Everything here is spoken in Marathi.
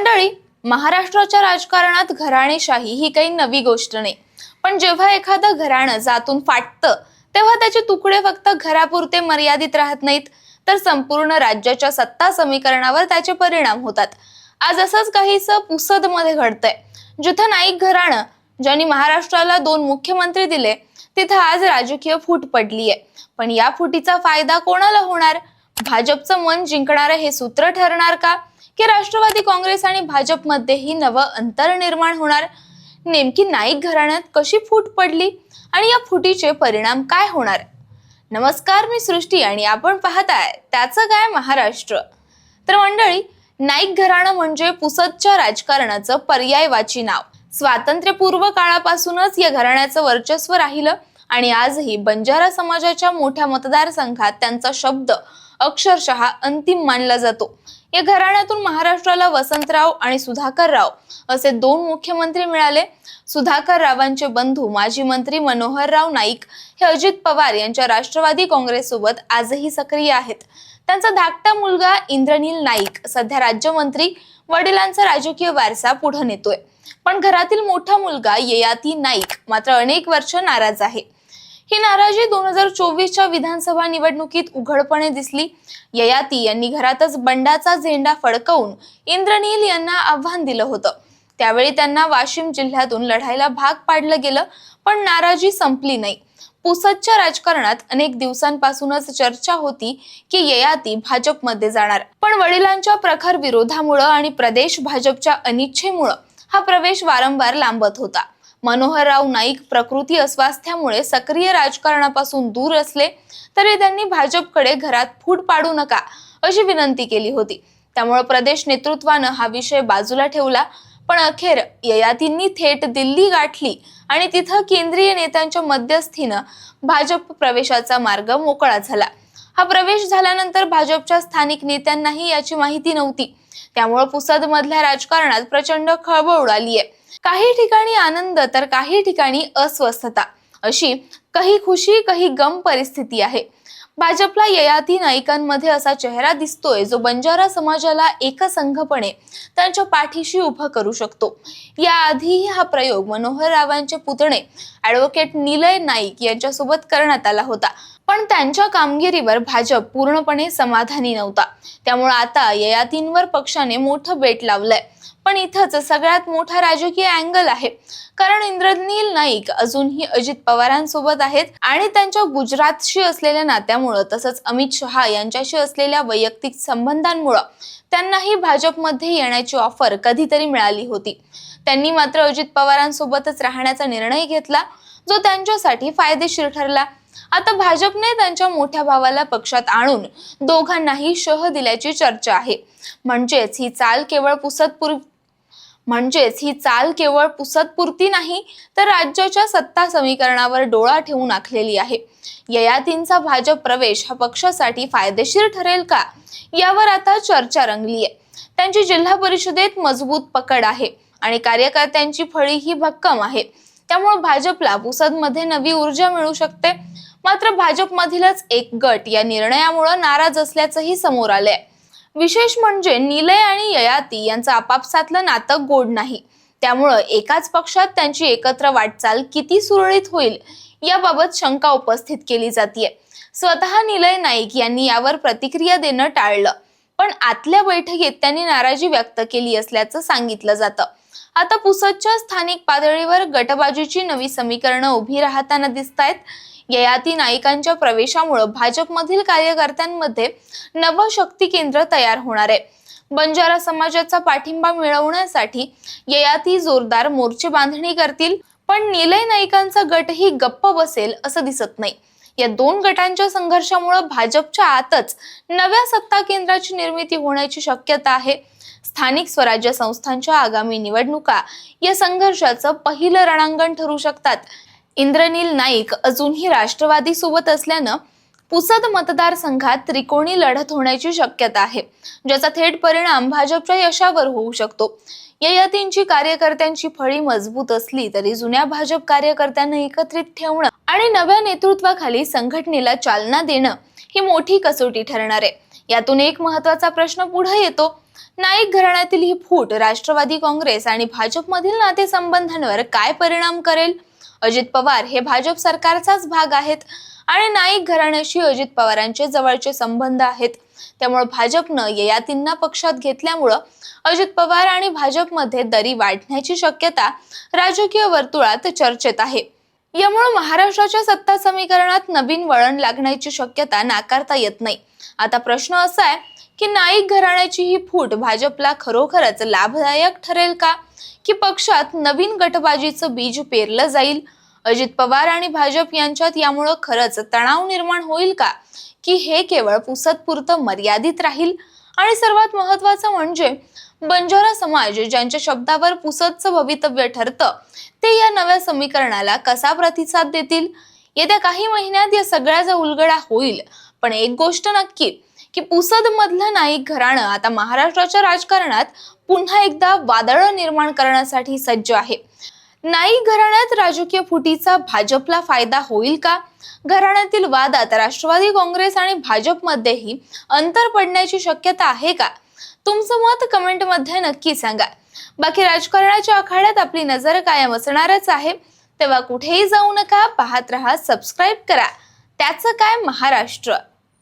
मंडळी महाराष्ट्राच्या राजकारणात घराणेशाही ही काही नवी गोष्ट नाही. पण जेव्हा एखादं घराणं जातून फाटतं तेव्हा त्याचे तुकडे फक्त घरापुरते मर्यादित राहत नाहीत तर संपूर्ण राज्याच्या सत्ता समीकरणावर त्याचे परिणाम होतात. आज असंच काहीसं पुसदमध्ये घडतंय. जिथं नाईक घराणं ज्यांनी महाराष्ट्राला दोन मुख्यमंत्री दिले तिथं आज राजकीय फूट पडलीय. पण या फुटीचा फायदा कोणाला होणार? भाजपचं मन जिंकणारं हे सूत्र ठरणार का? की राष्ट्रवादी काँग्रेस आणि भाजपमध्येही नवं अंतर निर्माण होणार? नेमकी नाईक घराण्यात कशी फूट पडली? आणि या फुटीचे परिणाम काय होणार? नमस्कार मी सृष्टी आणि आपण पाहताय त्याचं काय महाराष्ट्र. तर मंडळी नाईक घराणं म्हणजे पुसदच्या राजकारणाचं पर्यायवाची नाव. स्वातंत्र्यपूर्व काळापासूनच या घराण्याचं वर्चस्व राहिलं आणि आजही बंजारा समाजाच्या मोठ्या मतदारसंघात त्यांचा शब्द अक्षरशः अंतिम मानला जातो. या घराण्यातून महाराष्ट्राला वसंतराव आणि सुधाकर राव असे दोन मुख्यमंत्री मिळाले. सुधाकर रावांचे बंधू माजी मंत्री मनोहरराव नाईक हे अजित पवार यांच्या राष्ट्रवादी काँग्रेससोबत आजही सक्रिय आहेत. त्यांचा धाकटा मुलगा इंद्रनील नाईक सध्या राज्यमंत्री वडिलांचा राजकीय वारसा पुढे नेतोय. पण घरातील मोठा मुलगा ययाती नाईक मात्र अनेक वर्ष नाराज आहे. ही नाराजी दोन हजार चोवीसच्या विधानसभा निवडणुकीत उघडपणे दिसली. ययाती यांनी घरातच बंडाचा झेंडा फडकवून इंद्रनील यांना आव्हान दिलं होतं. त्यावेळी त्यांना वाशिम जिल्ह्यातून लढायला भाग पाडलं गेलं पण नाराजी संपली नाही. पुसदच्या राजकारणात अनेक दिवसांपासूनच चर्चा होती की ययाती भाजपमध्ये जाणार. पण वडिलांच्या प्रखर विरोधामुळं आणि प्रदेश भाजपच्या अनिच्छेमुळं हा प्रवेश वारंवार लांबत होता. मनोहरराव नाईक प्रकृती अस्वास्थ्यामुळे सक्रिय राजकारणापासून दूर असले तरी त्यांनी भाजपकडे घरात फूट पाडू नका अशी विनंती केली होती. त्यामुळे प्रदेश नेतृत्वानं हा विषय बाजूला ठेवला. पण अखेर ययातींनी थेट दिल्ली गाठली आणि तिथं केंद्रीय नेत्यांच्या मध्यस्थीनं भाजप प्रवेशाचा मार्ग मोकळा झाला. हा प्रवेश झाल्यानंतर भाजपच्या स्थानिक नेत्यांनाही याची माहिती नव्हती. त्यामुळे पुसदमधल्या राजकारणात प्रचंड खळबळ उडाली आहे काही ठिकाणी आनंद तर काही ठिकाणी अस्वस्थता. अशी काही खुशी काही गम परिस्थिती आहे. भाजपला ययाती नायिकांमध्ये असा चेहरा दिसतोय जो बंजारा समाजाला एकसंघपणे त्यांच्या पाठीशी उभं करू शकतो. याआधीही हा प्रयोग मनोहर रावांचे पुतणे ऍडव्होकेट निलय नाईक यांच्यासोबत करण्यात आला होता. पण त्यांच्या कामगिरीवर भाजप पूर्णपणे समाधानी नव्हता. त्यामुळे आता ययातींवर पक्षाने मोठं बेट लावलंय. पण इथंच सगळ्यात मोठा राजकीय अँगल आहे. कारण इंद्रनील नाईक अजूनही अजित पवारांसोबत आहेत आणि त्यांच्या गुजरातशी असलेल्या नात्यामुळं तसंच अमित शहा यांच्याशी असलेल्या वैयक्तिक संबंधांमुळं त्यांनाही भाजपमध्ये येण्याची ऑफर कधीतरी मिळाली होती. त्यांनी मात्र अजित पवारांसोबतच राहण्याचा निर्णय घेतला जो त्यांच्यासाठी फायदेशीर ठरला. आता भाजपने त्यांच्या मोठ्या भावाला पक्षात आणून दोघांनाही शह दिल्याची चर्चा आहे. म्हणजेच ही चाल केवळ पुसतपूर म्हणजेच ही चाल केवळ पुसतपुरती नाही तर राज्याच्या सत्ता समीकरणावर डोळा ठेवून आखलेली आहे. ययातींचा भाजप प्रवेश हा पक्षासाठी फायदेशीर ठरेल का? यावर आता चर्चा रंगली आहे त्यांची जिल्हा परिषदेत मजबूत पकड आहे आणि कार्यकर्त्यांची फळी ही भक्कम आहे. त्यामुळे भाजपला पुसदमध्ये नवी ऊर्जा मिळू शकते. मात्र भाजपमधीलच एक गट या निर्णयामुळे नाराज असल्याचंही समोर आलंय. विशेष म्हणजे निलय आणि ययाती यांचं आपापसातलं नातं गोड नाही. त्यामुळं एकाच पक्षात त्यांची एकत्र वाटचाल किती सुरळीत होईल याबाबत शंका उपस्थित केली जाते स्वतः निलय नाईक यांनी यावर प्रतिक्रिया देणं टाळलं. पण आतल्या बैठकीत त्यांनी नाराजी व्यक्त केली असल्याचं सांगितलं जातं. आता पुसदच्या स्थानिक पातळीवर गटबाजीची नवी समीकरणं उभी राहताना दिसत आहेत ययाती नाईकांच्या प्रवेशामुळे भाजपमधील कार्यकर्त्यांमध्ये नवं शक्ती केंद्र तयार होणार आहे. बंजारा समाजाचा पाठिंबा मिळवण्यासाठी ययाती जोरदार मोर्चे बांधणी करतील पण निलय नाईकांचा गटही गप्प बसेल असं दिसत नाही. या दोन गटांच्या संघर्षामुळे भाजपच्या आतच नव्या सत्ता केंद्राची निर्मिती होण्याची शक्यता आहे. स्थानिक स्वराज्य संस्थांच्या आगामी निवडणुका या संघर्षाचं पहिलं रणांगण ठरू शकतात. इंद्रनील नाईक अजूनही राष्ट्रवादी सोबत असल्यानं पुसद मतदारसंघात त्रिकोणी लढत होण्याची शक्यता आहे ज्याचा थेट परिणाम भाजपच्या यशावर होऊ शकतो. ययातींची कार्यकर्त्यांची फळी मजबूत असली तरी जुन्या भाजप कार्यकर्त्यांना एकत्रित ठेवणं आणि नव्या नेतृत्वाखाली संघटनेला चालना देणं ही मोठी कसोटी ठरणार आहे. यातून एक महत्त्वाचा प्रश्न पुढे येतो नाईक घराण्यातील ही फूट राष्ट्रवादी काँग्रेस आणि भाजपमधील नातेसंबंधांवर काय परिणाम करेल? अजित पवार हे भाजप सरकारचाच भाग आहेत आणि नाईक घराण्याशी अजित पवारांचे जवळचे संबंध आहेत. त्यामुळे भाजपनं ययातींना पक्षात घेतल्यामुळं अजित पवार आणि भाजपमध्ये दरी वाढण्याची शक्यता राजकीय वर्तुळात चर्चेत आहे. यामुळे महाराष्ट्राच्या सत्ता समीकरणात नवीन वळण लागण्याची शक्यता नाकारता येत नाही. आता प्रश्न असा आहे की नाईक घराण्याची ही फूट भाजपला खरोखरच लाभदायक ठरेल का? की पक्षात नवीन गटबाजीचं बीज पेरलं जाईल? अजित पवार आणि भाजप यांच्यात यामुळं खरंच तणाव निर्माण होईल का? की हे केवळ पुसतपुरतं मर्यादित राहील? आणि सर्वात महत्वाचं म्हणजे बंजारा समाज ज्यांच्या शब्दावर पुसतचं भवितव्य ठरतं ते या नव्या समीकरणाला कसा प्रतिसाद देतील? येत्या काही महिन्यात या सगळ्याचा उलगडा होईल. पण एक गोष्ट नक्की की पुसद मधलं नाईक घराणं आता महाराष्ट्राच्या राजकारणात पुन्हा एकदा वादळ निर्माण करण्यासाठी सज्ज आहे. नाईक घराण्यात राजकीय फुटीचा भाजपला फायदा होईल का? घराण्यातील वादात राष्ट्रवादी काँग्रेस आणि भाजपमध्येही अंतर पडण्याची शक्यता आहे का? तुमचं मत कमेंटमध्ये नक्की सांगा. बाकी राजकारणाच्या आखाड्यात आपली नजर कायम असणारच आहे. तेव्हा कुठेही जाऊ नका पाहत रहा सबस्क्राईब करा. त्याचं काय महाराष्ट्र?